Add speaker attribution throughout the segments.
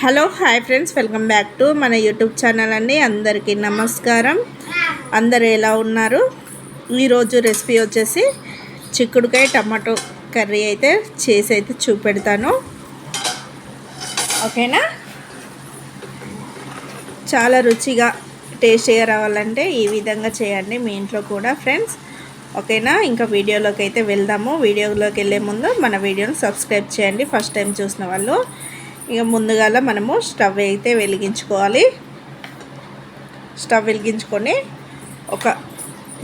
Speaker 1: Hello hi friends welcome back to మన YouTube channel అండి. అందరికీ నమస్కారం. అందరు ఎలా ఉన్నారు? ఈరోజు రెసిపీ వచ్చేసి చిక్కుడుకాయ టమాటో కర్రీ అయితే చేసి అయితే చూపెడతాను. ఓకేనా? చాలా రుచిగా టేస్టీగా రావాలంటే ఈ విధంగా చేయండి మీ ఇంట్లో కూడా ఫ్రెండ్స్. ఓకేనా? ఇంకా వీడియోలోకి అయితే వెళ్దాము. వీడియోలోకి వెళ్ళే ముందు మన వీడియోని సబ్స్క్రైబ్ చేయండి. ఫస్ట్ టైం చూసిన వాళ్ళు ఇక ముందుగాల మనము స్టవ్ అయితే వెలిగించుకోవాలి. స్టవ్ వెలిగించుకొని ఒక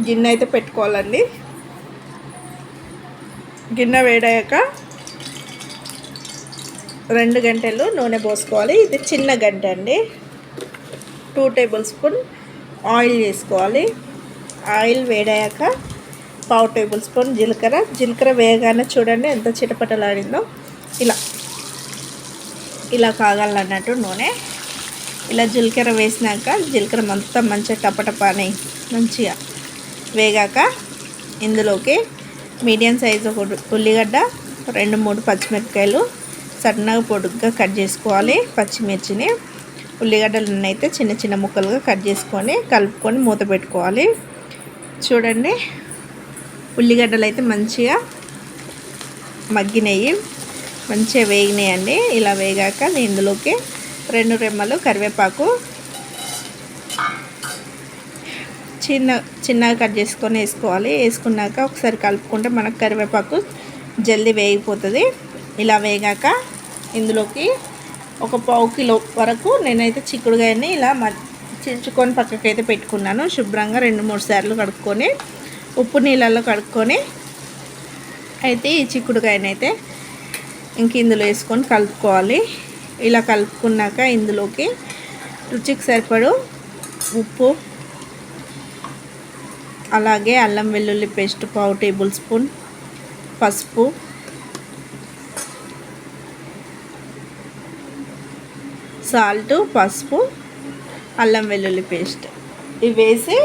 Speaker 1: గిన్నె అయితే పెట్టుకోవాలండి. గిన్నె వేడాక రెండు గంటలు నూనె పోసుకోవాలి. ఇది చిన్న గంట అండి. టూ టేబుల్ స్పూన్ ఆయిల్ వేసుకోవాలి. ఆయిల్ వేడాక పావు టేబుల్ స్పూన్ జీలకర్ర. జీలకర్ర వేగానే చూడండి ఎంత చిటపటలాడిందో. ఇలా ఇలా కాగాలన్నట్టు నూనె. ఇలా జీలకర్ర వేసినాక జీలకర్ర అంతా మంచిగా టపటపాని మంచిగా వేగాక ఇందులోకి మీడియం సైజు ఒక ఉల్లిగడ్డ రెండు మూడు పచ్చిమిరపకాయలు సన్నగా పొడుగ్గా కట్ చేసుకోవాలి పచ్చిమిర్చిని. ఉల్లిగడ్డలను అయితే చిన్న చిన్న ముక్కలుగా కట్ చేసుకొని కలుపుకొని మూత పెట్టుకోవాలి. చూడండి ఉల్లిగడ్డలు అయితే మంచిగా మగ్గినాయి. మంచిగా వేగినాయండి. ఇలా వేగాక ఇందులోకి రెండు రెమ్మలు కరివేపాకు చిన్న చిన్నగా కట్ చేసుకొని వేసుకోవాలి. వేసుకున్నాక ఒకసారి కలుపుకుంటే మనకు కరివేపాకు జల్దీ వేగిపోతుంది. ఇలా వేగాక ఇందులోకి ఒక పావు కిలో వరకు నేనైతే చిక్కుడుగాయని ఇలా మ చించుకొని పక్కకైతే పెట్టుకున్నాను. శుభ్రంగా రెండు మూడు సార్లు కడుక్కొని ఉప్పు నీళ్ళల్లో కడుక్కొని అయితే ఈ చిక్కుడుకాయనైతే ఇంక ఇందులో వేసుకొని కలుపుకోవాలి. ఇలా కలుపుకున్నాక ఇందులోకి రుచికి సరిపడు ఉప్పు అలాగే అల్లం వెల్లుల్లి పేస్ట్ పావు టేబుల్ స్పూన్ పసుపు సాల్ట్ పసుపు అల్లం వెల్లుల్లి పేస్ట్. ఇవి వేసి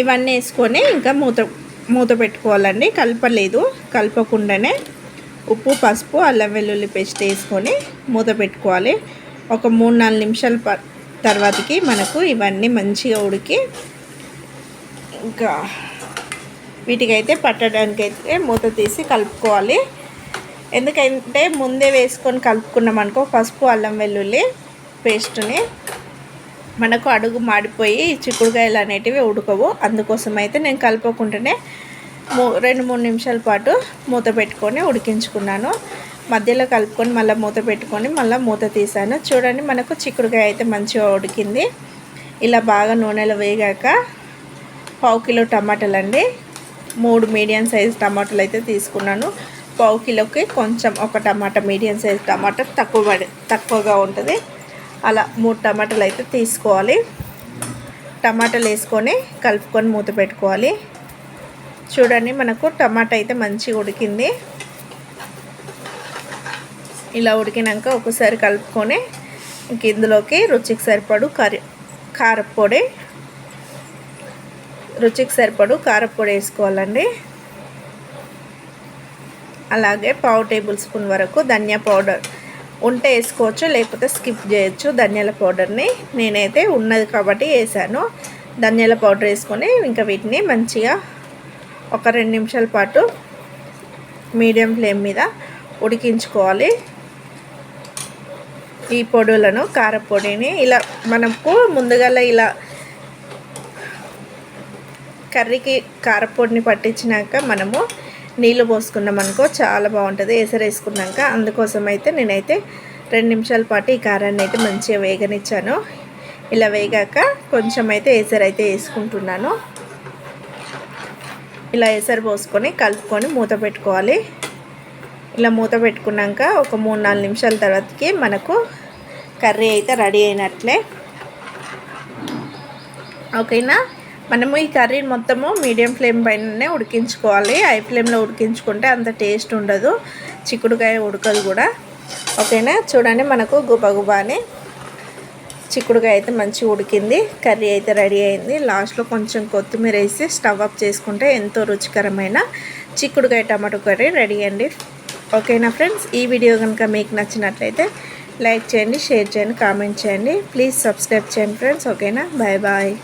Speaker 1: ఇవన్నీ వేసుకొని ఇంకా మూత మూత పెట్టుకోవాలండి. కలపలేదు. కలపకుండానే ఉప్పు పసుపు అల్లం వెల్లుల్లి పేస్ట్ వేసుకొని మూత పెట్టుకోవాలి. ఒక మూడు నాలుగు నిమిషాల తర్వాతకి మనకు ఇవన్నీ మంచిగా ఉడికి ఇంకా వీటికైతే పట్టడానికైతే మూత తీసి కలుపుకోవాలి. ఎందుకంటే ముందే వేసుకొని కలుపుకున్నాం అనుకో పసుపు అల్లం వెల్లుల్లి పేస్ట్ని మనకు అడుగు మాడిపోయి చిక్కుడుకాయలు అనేటివి ఉడకవు. అందుకోసం అయితే నేను కలపకుండానే మూ రెండు మూడు నిమిషాల పాటు మూత పెట్టుకొని ఉడికించుకున్నాను. మధ్యలో కలుపుకొని మళ్ళీ మూత పెట్టుకొని మళ్ళీ మూత తీసాను. చూడండి మనకు చిక్కుడుకాయ అయితే మంచిగా ఉడికింది. ఇలా బాగా నూనెలో వేగాక పావు కిలో టమాటాలు అండి మూడు మీడియం సైజ్ టమాటాలు అయితే తీసుకున్నాను. పావు కిలోకి కొంచెం ఒక టమాటా మీడియం సైజ్ టమాటా తక్కువ పడి తక్కువగా ఉంటుంది. అలా మూడు టమాటాలు అయితే తీసుకోవాలి. టమాటాలు వేసుకొని కలుపుకొని మూత పెట్టుకోవాలి. చూడండి మనకు టమాటా అయితే మంచిగా ఉడికింది. ఇలా ఉడికినాక ఒకసారి కలుపుకొని ఇంక ఇందులోకి రుచికి సరిపడు కర్రీ కారపొడి. రుచికి సరిపడు కారపొడి వేసుకోవాలండి. అలాగే పావు టేబుల్ స్పూన్ వరకు ధనియా పౌడర్ ఉంటే వేసుకోవచ్చు లేకపోతే స్కిప్ చేయొచ్చు ధనియాల పౌడర్ని. నేనైతే ఉన్నది కాబట్టి వేసాను. ధనియాల పౌడర్ వేసుకొని ఇంకా వీటిని మంచిగా ఒక రెండు నిమిషాల పాటు మీడియం ఫ్లేమ్ మీద ఉడికించుకోవాలి. ఈ పొడులను కారపొడిని ఇలా మనకు ముందుగా ఇలా కర్రీకి కారపొడిని పట్టించినాక మనము నీళ్ళు పోసుకున్నాం అనుకో చాలా బాగుంటుంది. ఎసరు వేసుకున్నాక అందుకోసం అయితే నేనైతే రెండు నిమిషాల పాటు ఈ కారాన్ని అయితే మంచిగా వేగనిచ్చాను. ఇలా వేగాక కొంచెం అయితే ఎసరు అయితే వేసుకుంటున్నాను. ఇలా ఎసరు పోసుకొని కలుపుకొని మూత పెట్టుకోవాలి. ఇలా మూత పెట్టుకున్నాక ఒక మూడు నాలుగు నిమిషాల తర్వాతకి మనకు కర్రీ అయితే రెడీ అయినట్లే. ఓకేనా? మనము ఈ కర్రీ మొత్తము మీడియం ఫ్లేమ్ పైననే ఉడికించుకోవాలి. హై ఫ్లేమ్లో ఉడికించుకుంటే అంత టేస్ట్ ఉండదు. చిక్కుడుకాయ ఉడకదు కూడా. ఓకేనా? చూడండి మనకు గుబగుబా అని చిక్కుడుకాయ అయితే మంచిగా ఉడికింది. కర్రీ అయితే రెడీ అయింది. లాస్ట్లో కొంచెం కొత్తిమీర వేసి స్టవ్ అప్ చేసుకుంటే ఎంతో రుచికరమైన చిక్కుడుకాయ టమాటో కర్రీ రెడీ అండి. ఓకేనా ఫ్రెండ్స్? ఈ వీడియో కనుక మీకు నచ్చినట్లయితే లైక్ చేయండి షేర్ చేయండి కామెంట్ చేయండి. ప్లీజ్ సబ్స్క్రైబ్ చేయండి ఫ్రెండ్స్. ఓకేనా? Bye bye.